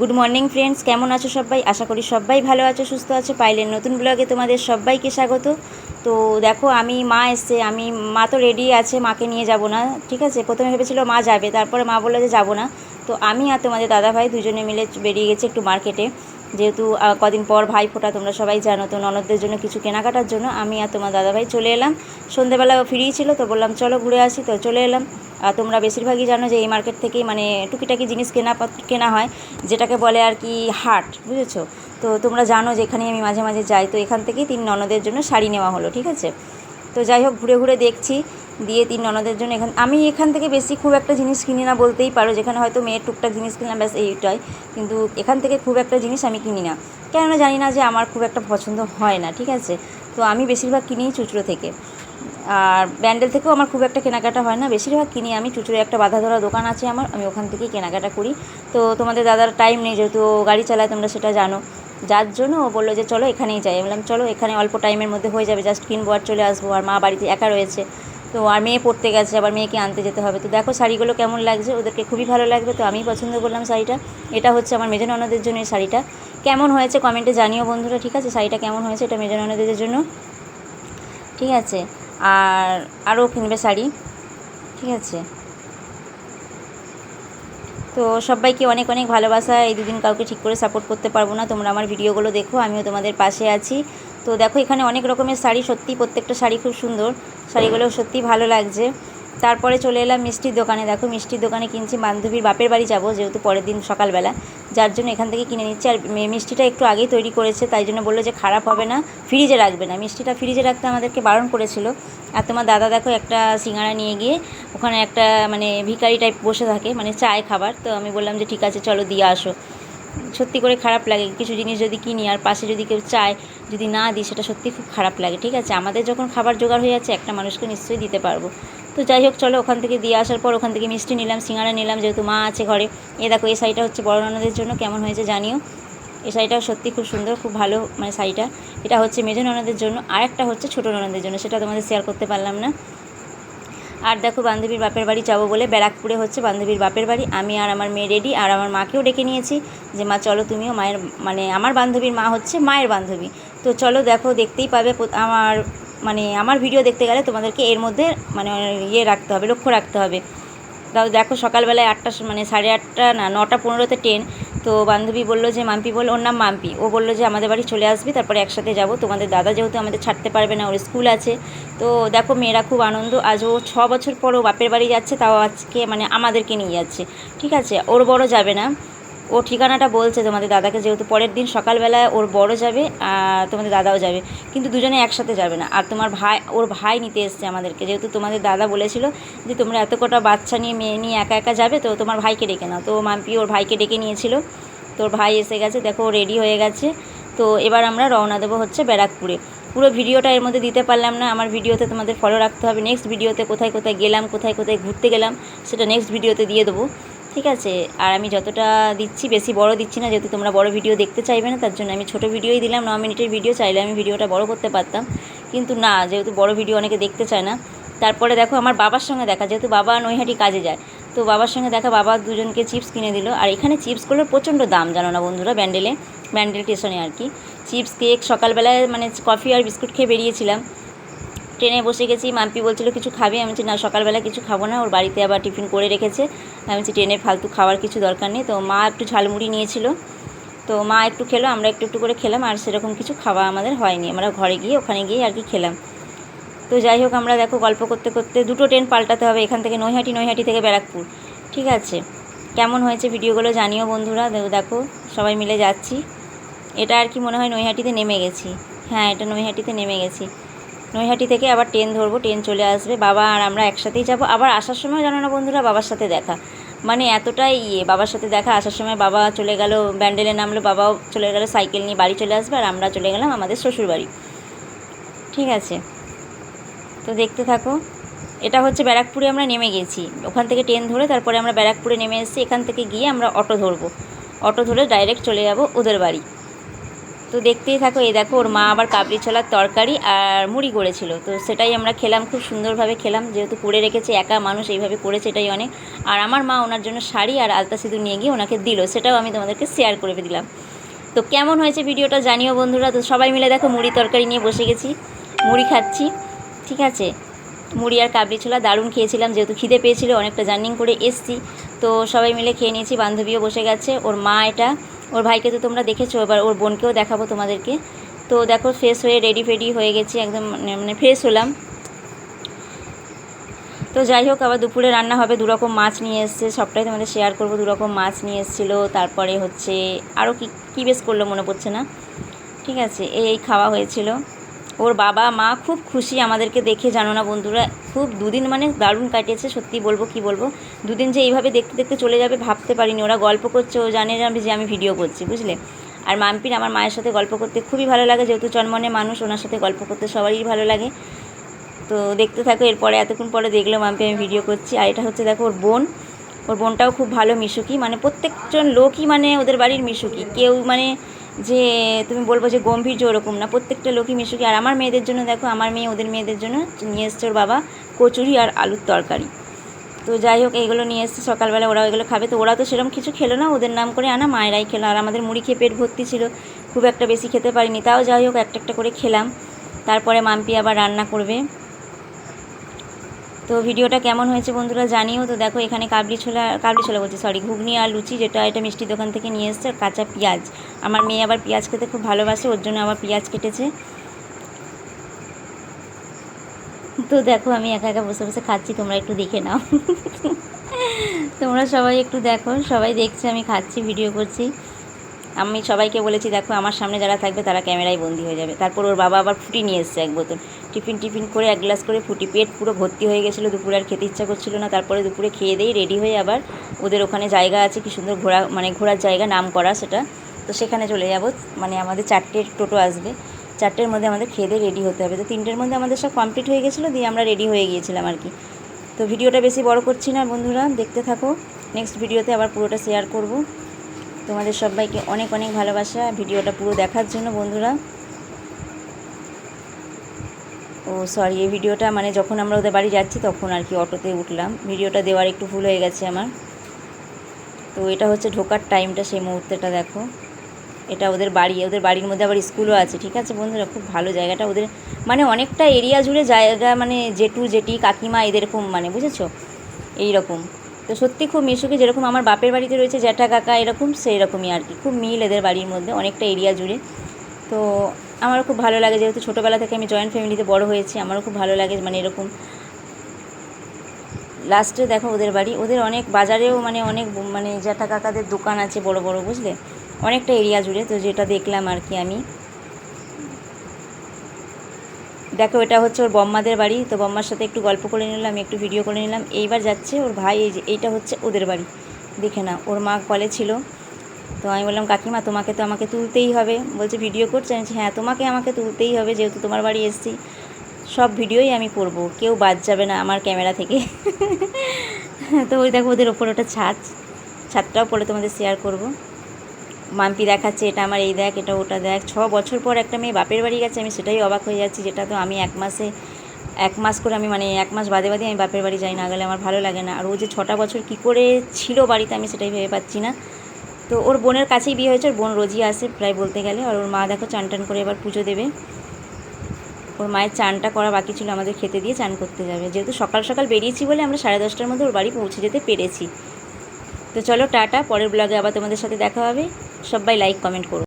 Good morning friends কেমন আছো সবাই? আশা করি সবাই ভালো আছো, সুস্থ আছো। পাইলেন নতুন ব্লগে তোমাদের সবাইকে স্বাগত। তো দেখো, আমি মা এসছে। আমি, মা তো রেডি আছে, মাকে নিয়ে যাব না, ঠিক আছে? প্রথমে ভেবেছিল মা যাবে, তারপরে মা বলল যে যাব না। তো আমি আর তোমাদের দাদাভাই দুজনে মিলে বেরিয়ে গেছি একটু মার্কেটে যেহেতু কদিন পর ভাই ফোটা তোমরা সবাই জানো, তো ননদদের জন্য কিছু কেনাকাটার জন্য আমি আর তোমার দাদাভাই চলে এলাম। সন্ধেবেলা ফ্রি ছিল, তো বললাম, চলো ঘুরে আসি। তো চলে এলাম। আর তোমরা বেশিরভাগই জানো যে এই মার্কেট থেকেই মানে টুকিটাকি জিনিস কেনা কেনা হয়, যেটাকে বলে আর কি হাট, বুঝেছ? তো তোমরা জানো যে এখানে আমি মাঝে মাঝে যাই, তো এখান থেকেই তিন ননদের জন্য শাড়ি নেওয়া হলো, ঠিক আছে? তো যাই হোক, ঘুরে ঘুরে দেখছি। দিয়ে তিন ননদের জন্য এখান আমি এখান থেকে বেশি খুব একটা জিনিস কিনি না বলতেই পারো, যেখানে হয়তো মেয়ের টুকটাক জিনিস কিনলাম, ব্যাস এইটাই। কিন্তু এখান থেকে খুব একটা জিনিস আমি কিনি না। কেননা জানি না যে আমার খুব একটা পছন্দ হয় না, ঠিক আছে? তো আমি বেশিরভাগ কিনি চুচড়ো থেকে। আর ব্যান্ডেল থেকেও আমার খুব একটা কেনাকাটা হয় না। বেশিরভাগ কিনি আমি চুচুড়ে একটা বাধা ধরা দোকান আছে আমার, আমি ওখান থেকেই কেনাকাটা করি। তো তোমাদের দাদার টাইম নেই, যেহেতু গাড়ি চালায়, তোমরা সেটা জানো। যার জন্য ও বলল যে, চলো এখানেই যাই। বললাম, চলো, এখানে অল্প টাইমের মধ্যে হয়ে যাবে জাস্ট কিনবো আর চলে আসব। আর মা বাড়িতে একা রয়েছে। তো আর মেয়ে পড়তে গেছে, আবার মেয়েকে আনতে যেতে হবে। তো দেখো শাড়িগুলো কেমন লাগছে, ওদেরকে খুবই ভালো লাগবে, তো আমি পছন্দ করলাম শাড়িটা। এটা হচ্ছে আমার মেজো ননদের জন্য এই শাড়িটা। কেমন হয়েছে কমেন্টে জানিও বন্ধুরা, ঠিক আছে? শাড়িটা কেমন হয়েছে এটা মেজো ননদের জন্য? ঠিক আছে। আর আরও কিনবে শাড়ি, ঠিক আছে? তো সবাইকে অনেক অনেক ভালোবাসা, এই দুদিন কাউকে ঠিক করে সাপোর্ট করতে পারব না, তোমরা আমার ভিডিওগুলো দেখো, আমিও তোমাদের পাশে আছি। তো দেখো এখানে অনেক রকমের শাড়ি, সত্যি প্রত্যেকটা শাড়ি খুব সুন্দর। শাড়িগুলো সত্যি ভালো লাগছে। তারপরে চলে এলাম মিষ্টির দোকানে। দেখো, মিষ্টির দোকানে কিনছি, বান্ধবীর বাপের বাড়ি যাব, যেহেতু পরের দিন সকালবেলা। যার জন্য এখান থেকে কিনে নিচ্ছি। আর মিষ্টিটা একটু আগেই তৈরি করেছে, তাই জন্য বলল যে খারাপ হবে না, ফ্রিজে রাখবে না। মিষ্টিটা ফ্রিজে রাখতে আমাদেরকে বারণ করেছিল। আর তোমার দাদা দেখো, একটা সিঙ্গাড়া নিয়ে গিয়ে ওখানে একটা মানে ভিখারি টাইপ বসে থাকে মানে চায় খাবার। তো আমি বললাম যে ঠিক আছে, চলো দিয়ে আসো। সত্যি করে খারাপ লাগে। কিছু জিনিস যদি কিনি আর পাশে যদি কেউ চায়, যদি না দিই, সেটা সত্যি খুব খারাপ লাগে, ঠিক আছে? আমাদের যখন খাবার জোগাড় হয়ে যাচ্ছে একটা মানুষকে নিশ্চয়ই দিতে পারব। তো যাই হোক, চলো ওখান থেকে দিয়ে আসার পর ওখান থেকে মিষ্টি নিলাম, সিঙ্গারা নিলাম, যেহেতু মা আছে ঘরে। এ দেখো, এই শাড়িটা হচ্ছে বড় ননদের জন্য, কেমন হয়েছে জানিও? এই শাড়িটাও সত্যি খুব সুন্দর, খুব ভালো মানে শাড়িটা। এটা হচ্ছে মেজো ননদের জন্য আর একটা হচ্ছে ছোটো ননদের জন্য, সেটা তোমাদের শেয়ার করতে পারলাম না। আর দেখো বান্ধবীর বাপের বাড়ি যাব বলে ব্যারাকপুরে হচ্ছে বান্ধবীর বাপের বাড়ি। আমি আর আমার মেয়ে রেডি আর আমার মাকেও ডেকে নিয়েছি যে, মা, চলো তুমিও মায়ের মানে আমার বান্ধবীর মা হচ্ছে মায়ের বান্ধবী। তো চলো দেখো, দেখতেই পাবে আমার মানে আমার ভিডিও দেখতে গেলে তোমাদেরকে এর মধ্যে মানে ইয়ে রাখতে হবে, লক্ষ্য রাখতে হবে। তাও দেখো সকালবেলায় আটটা মানে সাড়ে আটটা না, নটা পনেরোতে ট্রেন তো বান্ধবী বলল যে, মাম্পি বলল, ওর নাম মাম্পি। ও বলল যে, আমাদের বাড়ি চলে আসবি, তারপরে একসাথে যাব। তোমাদের দাদা যেহেতু আমাদের ছাড়তে পারবে না, ওর স্কুল আছে। তো দেখো, মেয়েরা খুব আনন্দ। আজ ও ছ বছর পর ও বাপের বাড়ি যাচ্ছে, তাও আজকে মানে আমাদেরকে নিয়ে যাচ্ছে। ঠিক আছে? ওর বড় যাবে না। ও ঠিকানাটা বলছে তোমাদের দাদাকে, যেহেতু পরের দিন সকালবেলায় ওর বড় যাবে আর তোমাদের দাদাও যাবে। কিন্তু দুজনে একসাথে যাবে না। আর তোমার ভাই, ওর ভাই নিতে এসছে আমাদেরকে। যেহেতু তোমাদের দাদা বলেছিল যে তোমরা এত কটা বাচ্চা নিয়ে, মেয়ে নিয়ে একা একা যাবে, তো তোমার ভাইকে ডেকে নাও। তো মাম্পি ওর ভাইকে ডেকে নিয়েছিল। তোর ভাই এসে গেছে, দেখো ও রেডি হয়ে গেছে। তো এবার আমরা রওনা দেবো হচ্ছে ব্যারাকপুরে। পুরো ভিডিওটা এর মধ্যে দিতে পারলাম না। আমার ভিডিওতে তোমাদের ফলো রাখতে হবে। নেক্সট ভিডিওতে কোথায় কোথায় গেলাম, কোথায় কোথায় ঘুরতে গেলাম, সেটা নেক্সট ভিডিওতে দিয়ে দেবো। ঠিক আছে? আর আমি যতটা দিচ্ছি বেশি বড় দিচ্ছি না, যেহেতু তোমরা বড় ভিডিও দেখতে চাইবে না, তার জন্য আমি ছোট ভিডিওই দিলাম, ন মিনিটের ভিডিও চাইলে আমি ভিডিওটা বড় করতে পারতাম। কিন্তু না, যেহেতু বড় ভিডিও অনেকে দেখতে চায় না। তারপরে দেখো, আমার বাবার সঙ্গে দেখা, যেহেতু বাবা নৈহাটি কাজে যায়, তো বাবার সঙ্গে দেখা, বাবা দুজনকে চিপস কিনে দিল। আর এখানে চিপসগুলোর প্রচণ্ড দাম, জানো না বন্ধুরা, ব্যান্ডেলে, ব্যান্ডেল স্টেশনে আর কি। চিপস, কেক, সকালবেলায় মানে কফি আর বিস্কুট খেয়ে বেরিয়েছিলাম। ট্রেনে বসে গেছি। মাম্পি বলছিল, কিছু খাবে? আমি বলছি, না, সকালবেলা কিছু খাব না। ওর বাড়িতে আবার টিফিন করে রেখেছে। আমি বলছি, ট্রেনে ফালতু খাওয়ার কিছু দরকার নেই। তো মা একটু ঝালমুড়ি নিয়েছিল। তো মা একটু খেলো, আমরা একটু একটু করে খেলাম, আর সেরকম কিছু খাওয়া আমাদের হয়নি। আমরা ঘরে গিয়ে, ওখানে গিয়ে আর কি খেলাম। তো যাই হোক, আমরা দেখো গল্প করতে করতে দুটো ট্রেন পাল্টাতে হবে, এখান থেকে নৈহাটি নৈহাটি থেকে ব্যারাকপুর। ঠিক আছে? কেমন হয়েছে ভিডিওগুলো জানিও বন্ধুরা। দেখো, সবাই মিলে যাচ্ছি। এটা আর কি মনে হয় নৈহাটিতে নেমে গেছি। হ্যাঁ এটা নৈহাটিতে নেমে গেছি। নৈহাটি থেকে আবার ট্রেন ধরবো, ট্রেন চলে আসবে। বাবা আর আমরা একসাথেই যাব। আবার আসার সময় জানো না বন্ধুরা, বাবার সাথে দেখা। মানে এতটাই ইয়ে বাবার সাথে দেখা। আসার সময় বাবা চলে গেল, ব্যান্ডেলে নামলো, বাবাও চলে গেল, সাইকেল নিয়ে বাড়ি চলে আসবে, আর আমরা চলে গেলাম আমাদের শ্বশুর বাড়ি ঠিক আছে? তো দেখতে থাকো। এটা হচ্ছে ব্যারাকপুরে আমরা নেমে গেছি। ওখান থেকে ট্রেন ধরে তারপরে আমরা ব্যারাকপুরে নেমে এসেছি। এখান থেকে গিয়ে আমরা অটো ধরবো। অটো ধরে ডাইরেক্ট চলে যাব ওদের বাড়ি। তো দেখতেই থাকো, এই দেখো ওর মা আবার কাবলি ছোলার তরকারি আর মুড়ি করেছিল। তো সেটাই আমরা খেলাম, খুব সুন্দরভাবে খেলাম। যেহেতু করে রেখেছে, একা মানুষ এইভাবে করেছে এটাই অনেক। আর আমার মা ওনার জন্য শাড়ি আর আলতা সিঁদুর নিয়ে গিয়ে ওনাকে দিল, সেটাও আমি তোমাদেরকে শেয়ার করে দিলাম। তো কেমন হয়েছে ভিডিওটা জানিও বন্ধুরা। তো সবাই মিলে দেখো মুড়ি তরকারি নিয়ে বসে গেছি, মুড়ি খাচ্ছি, ঠিক আছে? মুড়ি আর কাবলি ছোলা দারুণ খেয়েছিলাম, যেহেতু খিদে পেয়েছিল, অনেকটা জার্নিং করে এসছি। তো সবাই মিলে খেয়ে নিয়েছি, বান্ধবীও বসে গেছে, ওর মা এটা ওর ভাইকে তো তোমরা দেখেছ, এবার ওর বোনকেও দেখাবো তোমাদেরকে। তো দেখো ফ্রেশ হয়ে রেডি ফেডি হয়ে গেছি, একদম মানে- মানে ফ্রেশ হলাম। তো যাই হোক, আবার দুপুরে রান্না হবে, দুরকম মাছ নিয়ে এসছে, সবটাই তোমাদের শেয়ার করব। দুরকম মাছ নিয়ে এসেছিল, তারপরে হচ্ছে আরও কি, কী বেশ করল মনে পড়ছে না। ঠিক আছে এই খাওয়া হয়েছিল। ওর বাবা, মা খুব খুশি আমাদেরকে দেখে, জানো না বন্ধুরা? খুব দুদিন মানে দারুণ কাটিয়েছে, সত্যি বলব কি বলব? দুদিন যে এইভাবে দেখতে দেখতে চলে যাবে ভাবতে পারিনি। ওরা গল্প করছে, ও জানে যে আমি ভিডিও করছি, বুঝলে? আর মাম্পির আমার মায়ের সাথে গল্প করতে খুবই ভালো লাগে, যেহেতু চনমনে মানুষ, ওনার সাথে গল্প করতে সবারই ভালো লাগে। তো দেখতে থাকো, এরপরে এতক্ষণ পরে দেখল মাম্পি আমি ভিডিও করছি। আর এটা হচ্ছে দেখো ওর বোন। ওর বোনটাও খুব ভালো মিশুকি মানে প্রত্যেকজন লোকই মানে ওদের বাড়ির মিশুকি। কেউ মানে যে তুমি বলব যে গম্ভীর্য ওরকম না, প্রত্যেকটা লোকই মিশুকি। আর আমার মেয়েদের জন্য দেখো, আমার মেয়ে, ওদের মেয়েদের জন্য নিয়ে এসছে ওর বাবা কচুরি আর আলুর তরকারি। তো যাই হোক, এইগুলো নিয়ে এসছে, সকালবেলা ওরা এগুলো খাবে। তো ওরা তো সেরকম কিছু খেলো না, ওদের নাম করে আনা, মায়েরাই খেলো। আর আমাদের মুড়ি খেয়ে পেট ভর্তি ছিল, খুব একটা বেশি খেতে পারিনি। তাও যাই হোক, একটা একটা করে খেলাম। তারপরে মাম্পি আবার রান্না করবে। তো ভিডিওটা কেমন হয়েছে বন্ধুরা জানিও। তো দেখো এখানে কাবলি ছোলা কাবলি ছোলা বলছি সরি ঘুগনি আর লুচি, যেটা এটা মিষ্টির দোকান থেকে নিয়ে এসছে কাঁচা পেঁয়াজ। আমার মেয়ে আবার পেঁয়াজ খেতে খুব ভালোবাসে, ওর জন্য আবার পেঁয়াজ কেটেছে। তো দেখো আমি একা একা বসে বসে খাচ্ছি, তোমরা একটু দেখে নাও। তোমরা সবাই একটু দেখো, সবাই দেখছে, আমি খাচ্ছি ভিডিও করছি। আমি সবাইকে বলেছি, দেখো, আমার সামনে যারা থাকবে, তারা ক্যামেরায় বন্দি হয়ে যাবে। তারপর ওর বাবা আবার ফুটি নিয়ে এসছে এক বোতল। টিফিন টিফিন করে এক গ্লাস করে ফুটি পেট পুরো ভর্তি হয়ে গেছিল। দুপুরে আর খেতে ইচ্ছা করছিল না। তারপরে দুপুরে খেয়ে দিয়ে রেডি হয়ে আবার ওদের ওখানে জায়গা আছে, কি সুন্দর ঘোরা মানে ঘোরার জায়গা নাম করা সেটা। তো সেখানে চলে যাব। মানে আমাদের চারটে টোটো আসবে। চারটের মধ্যে আমাদের খেয়ে দিয়ে রেডি হতে হবে। তো তিনটের মধ্যে আমাদের সব কমপ্লিট হয়ে গেছিল, দিয়ে আমরা রেডি হয়ে গিয়েছিলাম আর কি। তো ভিডিওটা বেশি বড় করছি না বন্ধুরা, দেখতে থাকো। নেক্সট ভিডিওতে আবার পুরোটা শেয়ার করব। তোমাদের সবাইকে অনেক অনেক ভালোবাসা। ভিডিওটা পুরো দেখার জন্য বন্ধুরা। ও সরি এই ভিডিওটা মানে যখন আমরা ওদের বাড়ি যাচ্ছি তখন আর কি অটোতে উঠলাম। ভিডিওটা দেওয়ার একটু ভুল হয়ে গেছে আমার। তো এটা হচ্ছে ঢোকার টাইমটা সেই মুহূর্তেটা, দেখো। এটা ওদের বাড়ি, ওদের বাড়ির মধ্যে আবার স্কুলও আছে, ঠিক আছে বন্ধুরা? খুব ভালো জায়গাটা। ওদের মানে অনেকটা এরিয়া জুড়ে জায়গা মানে জেঠু, জেঠি, কাকিমা এদেরকম মানে বুঝেছ? এই রকম তো সত্যি খুব মিশুকে যেরকম আমার বাপের বাড়িতে রয়েছে জ্যাঠা কাকা, এরকম সেই রকমই আর কি। খুব মিল এদের বাড়ির মধ্যে, অনেকটা এরিয়া জুড়ে। তো আমারও খুব ভালো লাগে যেহেতু ছোটোবেলা থেকে আমি জয়েন্ট ফ্যামিলিতে বড় হয়েছি, আমারও খুব ভালো লাগে মানে এরকম। লাস্টে দেখো ওদের বাড়ি, ওদের অনেক বাজারেও মানে অনেক মানে জ্যাঠা কাকাদের দোকান আছে বড় বড়, বুঝলে? অনেকটা এরিয়া জুড়ে, তো যেটা দেখলাম আর কি আমি। দেখো, এটা হচ্ছে ওর বম্মাদের বাড়ি। তো বম্মার সাথে একটু গল্প করে নিলাম, একটু ভিডিও করে নিলাম। এইবার যাচ্ছে ওর ভাই, এই যে, এইটা হচ্ছে ওদের বাড়ি। দেখে না ওর মা কলে ছিল। তো আমি বললাম, কাকিমা, তোমাকে তো আমাকে তুলতেই হবে। বলছে, ভিডিও করছে? আমি হ্যাঁ তোমাকে আমাকে তুলতেই হবে, যেহেতু তোমার বাড়ি এসেছি। সব ভিডিওই আমি করব, কেউ বাদ যাবে না আমার ক্যামেরা থেকে। তো ওই দেখো, ওদের ওপর ওটা ছাদ ছাদটাও পরে তোমাদের শেয়ার করব। মাম্পি দেখাচ্ছে, এটা আমার এই দেখ, এটা ওটা দেখ। ছ বছর পর একটা মেয়ে বাপের বাড়ি গেছে, আমি সেটাই অবাক হয়ে যাচ্ছি, যেটা তো আমি এক মাসে, এক মাস করে আমি মানে এক মাস বাদে বাদে আমি বাপের বাড়ি যাই, না গেলে আমার ভালো লাগে না। আর ও যে ছটা বছর কী করে ছিল বাড়িতে আমি সেটাই ভেবে পাচ্ছি না। তো ওর বোনের কাছেই বিয়ে হয়েছে, ওর বোন রোজই আসে প্রায় বলতে গেলে, আর ওর মা দেখো চান টান করে এবার পুজো দেবে। ওর মায়ের চানটা করা বাকি ছিল, আমাদের খেতে দিয়ে চান করতে যাবে। যেহেতু সকাল সকাল বেরিয়েছি বলে আমরা সাড়ে দশটার মধ্যে ওর বাড়ি পৌঁছে যেতে পেরেছি। তো চলো টাটা, পরের ব্লগে আবার তোমাদের সাথে দেখা হবে। সবাই লাইক কমেন্ট করো